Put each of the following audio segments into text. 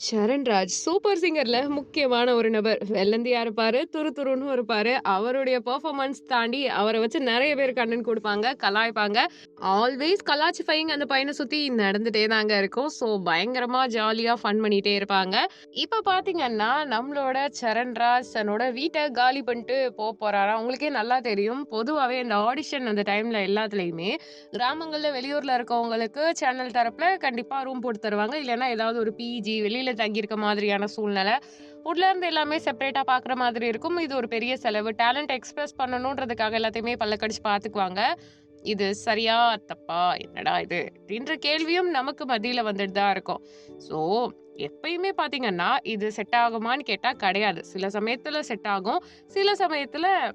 Charanraj super சிங்கர்ல முக்கியமான ஒரு நபர். வெள்ளந்தியா இருப்பாரு, துருதுருன்னு இருப்பாரு. அவருடைய பெர்ஃபார்மன்ஸ் தாண்டி அவரை வச்சு நிறைய பேர் கண்ணன் கொடுப்பாங்க கலாய்ப்பாங்க. ஆல்வேஸ் கலாச்சிஃபைங் அந்த பையனை சுத்தி நடந்துட்டே தாங்க இருக்கும். ஸோ பயங்கரமா ஜாலியா ஃபன் பண்ணிட்டே இருப்பாங்க. இப்ப பாத்தீங்கன்னா நம்மளோட சரண்ராஜ் தன்னோட வீட்டை காலி பண்ணிட்டு போக போறாரா உங்களுக்கே நல்லா தெரியும். பொதுவாகவே இந்த ஆடிஷன் அந்த டைம்ல எல்லாத்துலயுமே, கிராமங்கள்ல வெளியூர்ல இருக்கவங்களுக்கு சேனல் தரப்புல கண்டிப்பா ரூம் போட்டு தருவாங்க. இல்லைன்னா ஏதாவது ஒரு பிஜி வெளியில தங்கியிருக்க மாதிரியான சூழ்நிலை. உள்ள இருந்து எல்லாமே செப்பரேட்டா பார்க்குற மாதிரி இருக்கும். இது ஒரு பெரிய செலவு. டேலண்ட் எக்ஸ்பிரஸ் பண்ணணுன்றதுக்காக எல்லாத்தையுமே பல்ல பார்த்துக்குவாங்க. இது சரியா? தப்பா? என்னடா இது? அப்படின்ற கேள்வியும் நமக்கு மத்தியில வந்துட்டு தான் இருக்கும். ஸோ, எப்பயுமே பார்த்தீங்கன்னா, இது செட் ஆகுமான்னு கேட்டா கிடையாது. சில சமயத்துல செட் ஆகும். சில சமயத்துல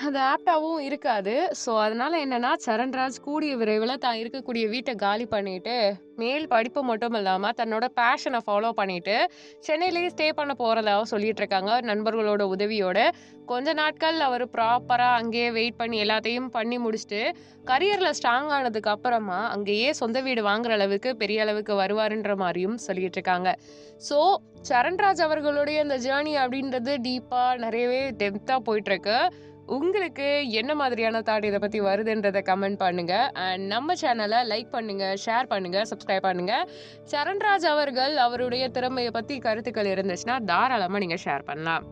அது ஆப்டாகவும் இருக்காது. ஸோ, அதனால என்னன்னா, சரண்ராஜ் கூடிய விரைவில் தான் இருக்கக்கூடிய வீட்டை காலி பண்ணிட்டு, மேல் படிப்பு மட்டும் இல்லாமல் தன்னோட பேஷனை ஃபாலோ பண்ணிட்டு, சென்னையிலேயே ஸ்டே பண்ண போகிறதாகவும் சொல்லிட்டு இருக்காங்க. நண்பர்களோட உதவியோட. கொஞ்ச நாட்கள் அவர் ப்ராப்பராக அங்கேயே வெயிட் பண்ணி எல்லாத்தையும் பண்ணி முடிச்சுட்டு, கரியரில் ஸ்ட்ராங் ஆனதுக்கு அப்புறமா, அங்கேயே சொந்த வீடு வாங்குற அளவுக்கு பெரிய அளவுக்கு வருவாருன்ற மாதிரியும் சொல்லிட்டு இருக்காங்க. ஸோ, சரண்ராஜ் அவர்களுடைய அந்த ஜேர்னி அப்படின்றது டீப்பாக நிறையவே டெப்த்தாக போயிட்டுருக்கு. உங்களுக்கு என்ன மாதிரியான தாட் இதை பற்றி வருதுன்றத கமெண்ட் பண்ணுங்க. அண்ட் நம்ம சேனலை லைக் பண்ணுங்க, ஷேர் பண்ணுங்க, சப்ஸ்கிரைப் பண்ணுங்க. சரண்ராஜ் அவர்கள் அவருடைய திறமையை பற்றி கருத்துக்கள் இருந்துச்சுன்னா, தாராளமாக நீங்கள் ஷேர் பண்ணலாம்.